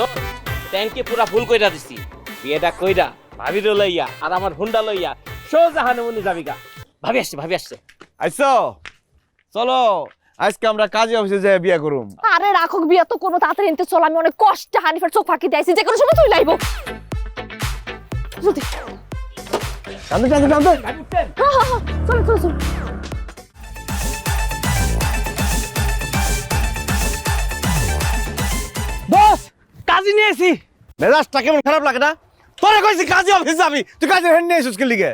তো? ট্যাঙ্কে পুরা ফুল কইরা দিছি। বিয়েটা কইরা ভাবির লইয়া আর আমার হুন্ডা লইয়া সোজা হানুমনি যাবি গা। ভাবি আসছে ভাবি আসছে। আইসো। চলো। আজকে আমরা কাজে অফিসে যাই বিয়া করুম। আরে রাখক বিয়া তো কোনো তাড়াতাড়ি নিতে চল আমি অনেক কষ্টে হানিফের চোখ ফাঁকি দিয়েছি যে কোনো সময় তুই লাইব। জলদি টানতে টানতে টানতে হ্যাঁ হ্যাঁ হ্যাঁ চলো চলো চলো। কাজী নিয়েছি মেজাজটা কেমন খারাপ লাগে না? তোরে কইছি কাজে অফিসে যাবি। তুই কাজে হেন নিয়ে এসেছিস লিগে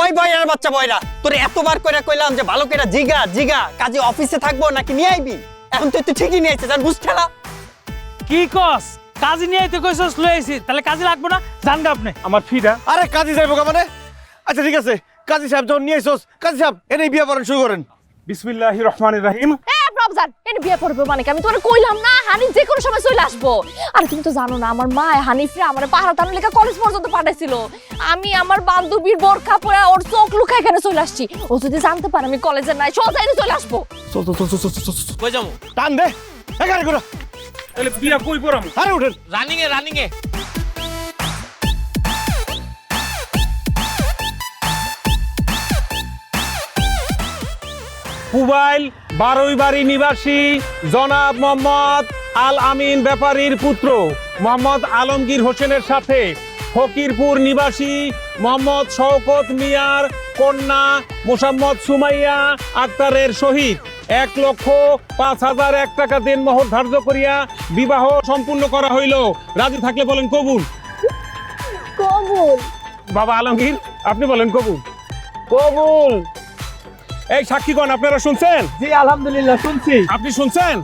ওই বয়রার বাচ্চা বয়রা তোরে এতবার করে কইলাম যে ভালো করে জিগা জিগা কাজে অফিসে থাকব নাকি নিয়ে আইবি? এখন তুই তুই ঠিকই নিয়ে আইছিস আর বুঝ ঠেলা কি কস? কাজী নিয়ে আইতে কইছস লই আইছি। তাহলে কাজে লাগবো না? জানগা আপনি। আমার ফিটা আরে কাজে যাইবো কা মানে? আচ্ছা ঠিক আছে। কাজী সাহেব যখন নিয়ে এসোস কাজী সাহেব এনেই বিয়া করেন শুরু করেন। বিসমিল্লাহির রহমানির রহিম। প্রবজান এনে বিয়ে পড়বে মানে কি? আমি তোরে কইলাম না হানিফ যে কোনো সময় চলে আসব। আর তুমি তো জানো না আমার মা হানিফরে আমার পাহাড় টানো লেখা কলেজ পর্যন্ত পাঠাইছিল। আমি আমার বান্ধবীর বোরখা পরে ওর চোখ লুকা এখানে চলে আসছি। ও যদি জানতে পারে আমি কলেজে নাই সোজা এনে চলে আসব। চল চল চল চল চল চল, চল। কই যাব? টান দে। এখানে করো তাহলে বিয়া কই পড়াম? আরে উঠেন। রানিং এ রানিং এ পুবাইল বারোই বাড়ি নিবাসী জনাব মোহাম্মদ আল আমিন ব্যাপারীর পুত্র মোহাম্মদ আলমগীর হোসেনের সাথে ফকিরপুর নিবাসী মোহাম্মদ শওকত মিয়ার কন্যা মোসাম্মদ সুমাইয়া আক্তারের সহিত এক লক্ষ পাঁচ হাজার এক টাকা দেন মোহর ধার্য করিয়া বিবাহ সম্পূর্ণ করা হইল। রাজি থাকলে বলেন কবুল। কবুল। বাবা আলমগীর আপনি বলেন কবুল। কবুল। এই সাক্ষীগণ আপনারা শুনছেন? জি আলহামদুলিল্লাহ শুনছি। আপনি শুনছেন?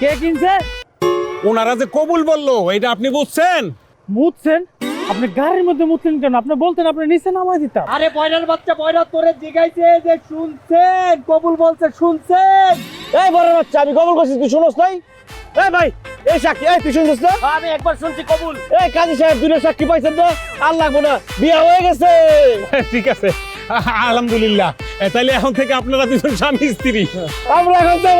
কে কিনছে? ওনারা যে কবুল বলল এটা আপনি বুঝছেন? মুতছেন আপনি গাড়ির মধ্যে মুতলেন কেন? আপনি বলতেন আপনি নিচে নামাই দিতাম। আরে পয়রার বাচ্চা পয়রা তোরে জিগাইছে যে শুনছেন কবুল বলছে শুনছেন। এই বড় বাচ্চা আমি কবল করছি তুই শুনোস নাই? এই ভাই এই সাক্ষী এই তুই শুনছিস না? আমি একবার শুনছি কবুল। এই কাজী সাহেব দুটো সাক্ষী পাইছেন তো? আর লাগবো না বিয়া হয়ে গেছে। ঠিক আছে। আলহামদুলিল্লাহ। তাহলে এখন থেকে আপনারা দুজন স্বামী স্ত্রী আমরা এখন তো